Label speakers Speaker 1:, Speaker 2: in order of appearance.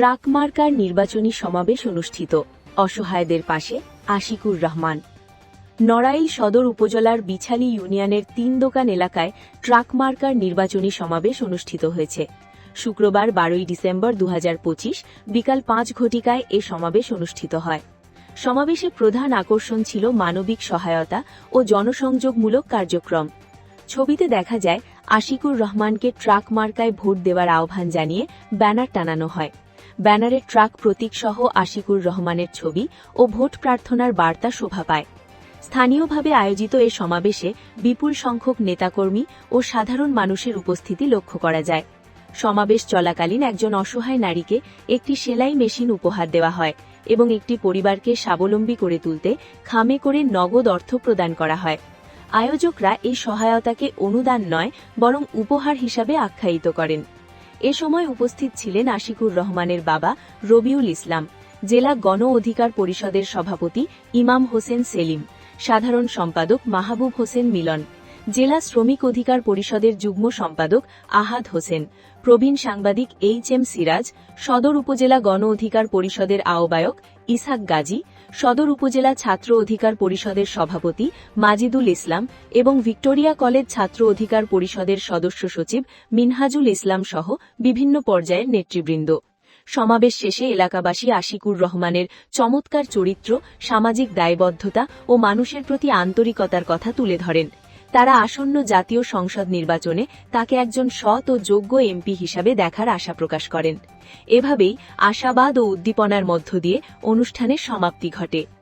Speaker 1: Truck marker নির্বাচনী সমাবেশ অনুষ্ঠিত। অসহায়দের পাশে আশিকুর রহমান। নড়াইল সদর উপজেলার বিছালি ইউনিয়নের তিন দোকান এলাকায় ট্রাক মার্কার নির্বাচনী সমাবেশ অনুষ্ঠিত হয়েছে। শুক্রবার বারোই ডিসেম্বর দু হাজার পঁচিশ বিকাল পাঁচ ঘটিকায় এ সমাবেশ অনুষ্ঠিত হয়। সমাবেশে প্রধান আকর্ষণ ছিল মানবিক সহায়তা ও জনসংযোগমূলক কার্যক্রম। ছবিতে দেখা যায়, আশিকুর রহমানকে ট্রাক মার্কায় ভোট দেওয়ার আহ্বান জানিয়ে ব্যানার টানানো হয়। ব্যানারে ট্রাক প্রতীকসহ আশিকুর রহমানের ছবি ও ভোট প্রার্থনার বার্তা শোভা পায়। স্থানীয়ভাবে আয়োজিত এ সমাবেশে বিপুল সংখ্যক নেতাকর্মী ও সাধারণ মানুষের উপস্থিতি লক্ষ্য করা যায়। সমাবেশ চলাকালীন একজন অসহায় নারীকে একটি সেলাই মেশিন উপহার দেওয়া হয় এবং একটি পরিবারকে স্বাবলম্বী করে তুলতে খামে করে নগদ অর্থ প্রদান করা হয়। আয়োজকরা এই সহায়তাকে অনুদান নয়, বরং উপহার হিসাবে আখ্যায়িত করেন। এ সময় উপস্থিত ছিলেন আশিকুর রহমানের বাবা রবিউল ইসলাম, জেলা গণ অধিকার পরিষদের সভাপতি ইমাম হোসেন সেলিম, সাধারণ সম্পাদক মাহবুব হোসেন মিলন, জেলা শ্রমিক অধিকার পরিষদের যুগ্ম সম্পাদক আহাদ হোসেন, প্রবীণ সাংবাদিক এইচ এম সিরাজ, সদর উপজেলা গণ অধিকার পরিষদের আহ্বায়ক ইসাক গাজী, সদর উপজেলা ছাত্র অধিকার পরিষদের সভাপতি মাজিদুল ইসলাম এবং ভিক্টোরিয়া কলেজ ছাত্র অধিকার পরিষদের সদস্য সচিব মিনহাজুল ইসলাম সহ বিভিন্ন পর্যায়ের নেতৃবৃন্দ। সমাবেশ শেষে এলাকাবাসী আশিকুর রহমানের চমৎকার চরিত্র, সামাজিক দায়বদ্ধতা ও মানুষের প্রতি আন্তরিকতার কথা তুলে ধরেন। তারা আসন্ন জাতীয় সংসদ নির্বাচনে তাকে একজন সৎ ও যোগ্য এমপি হিসাবে দেখার আশা প্রকাশ করেন। এভাবেই আশাবাদ ও উদ্দীপনার মধ্য দিয়ে অনুষ্ঠানের সমাপ্তি ঘটে।